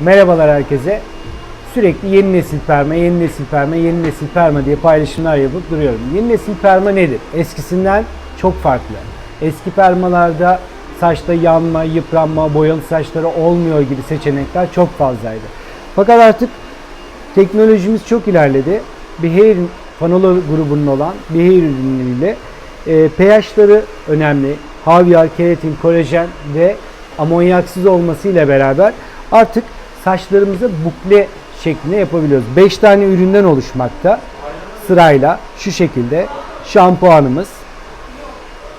Merhabalar herkese. Sürekli yeni nesil perma, yeni nesil perma, yeni nesil perma diye paylaşımlar yapıp duruyorum. Yeni nesil perma nedir? Eskisinden çok farklı. Eski permalarda saçta yanma, yıpranma, boyalı saçları olmuyor gibi seçenekler çok fazlaydı. Fakat artık teknolojimiz çok ilerledi. Behair Fanolo grubunun olan Behair ürünleriyle e, pH'ları önemli. Havyar, keratin, kolajen ve amonyaksız olması ile beraber artık saçlarımızı bukle şeklinde yapabiliyoruz. 5 tane üründen oluşmakta. Sırayla şu şekilde şampuanımız,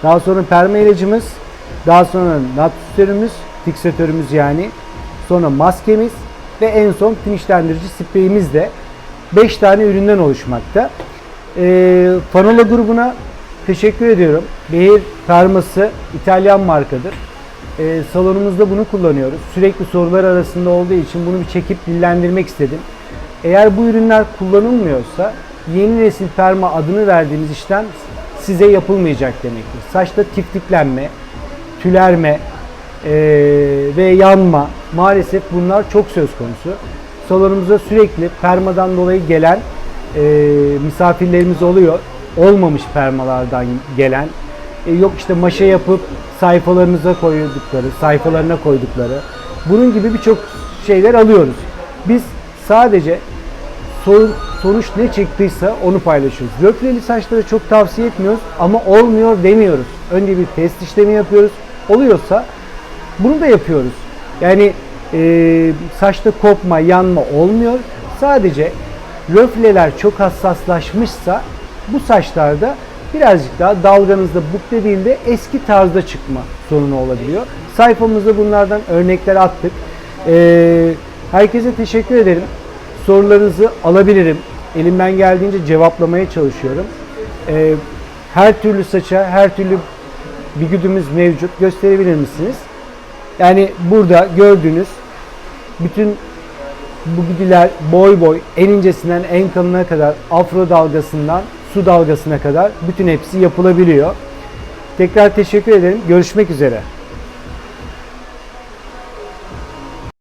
daha sonra perma ilacımız, daha sonra natüsörümüz, fiksatörümüz yani, sonra maskemiz ve en son finişlendirici spreyimiz de 5 tane üründen oluşmakta. Ee, Fanola grubuna teşekkür ediyorum. Behir perması İtalyan markadır. Ee, salonumuzda bunu kullanıyoruz. Sürekli sorular arasında olduğu için bunu bir çekip dillendirmek istedim. Eğer bu ürünler kullanılmıyorsa yeni nesil perma adını verdiğimiz işlem size yapılmayacak demektir. Saçta tiftiklenme, tülerme eee, ve yanma maalesef bunlar çok söz konusu. Salonumuza sürekli permadan dolayı gelen eee, misafirlerimiz oluyor. Olmamış permalardan gelen e, yok işte maşa yapıp sayfalarınıza koydukları, sayfalarına koydukları bunun gibi birçok şeyler alıyoruz. Biz sadece sorun, sonuç ne çıktıysa onu paylaşıyoruz. Röfleli saçları çok tavsiye etmiyoruz ama olmuyor demiyoruz. Önce bir test işlemi yapıyoruz. Oluyorsa bunu da yapıyoruz. Yani e, saçta kopma, yanma olmuyor. Sadece röfleler çok hassaslaşmışsa bu saçlarda birazcık daha dalganızda bukle değil de eski tarzda çıkma sorunu olabiliyor. Sayfamızda bunlardan örnekler attık. E, herkese teşekkür ederim. Sorularınızı alabilirim. Elimden geldiğince cevaplamaya çalışıyorum. Ee, her türlü saça, her türlü bir güdümüz mevcut. Gösterebilir misiniz? Yani burada gördüğünüz bütün bu güdüler boy boy en incesinden en kalınına kadar afro dalgasından su dalgasına kadar bütün hepsi yapılabiliyor. Tekrar teşekkür ederim. Görüşmek üzere.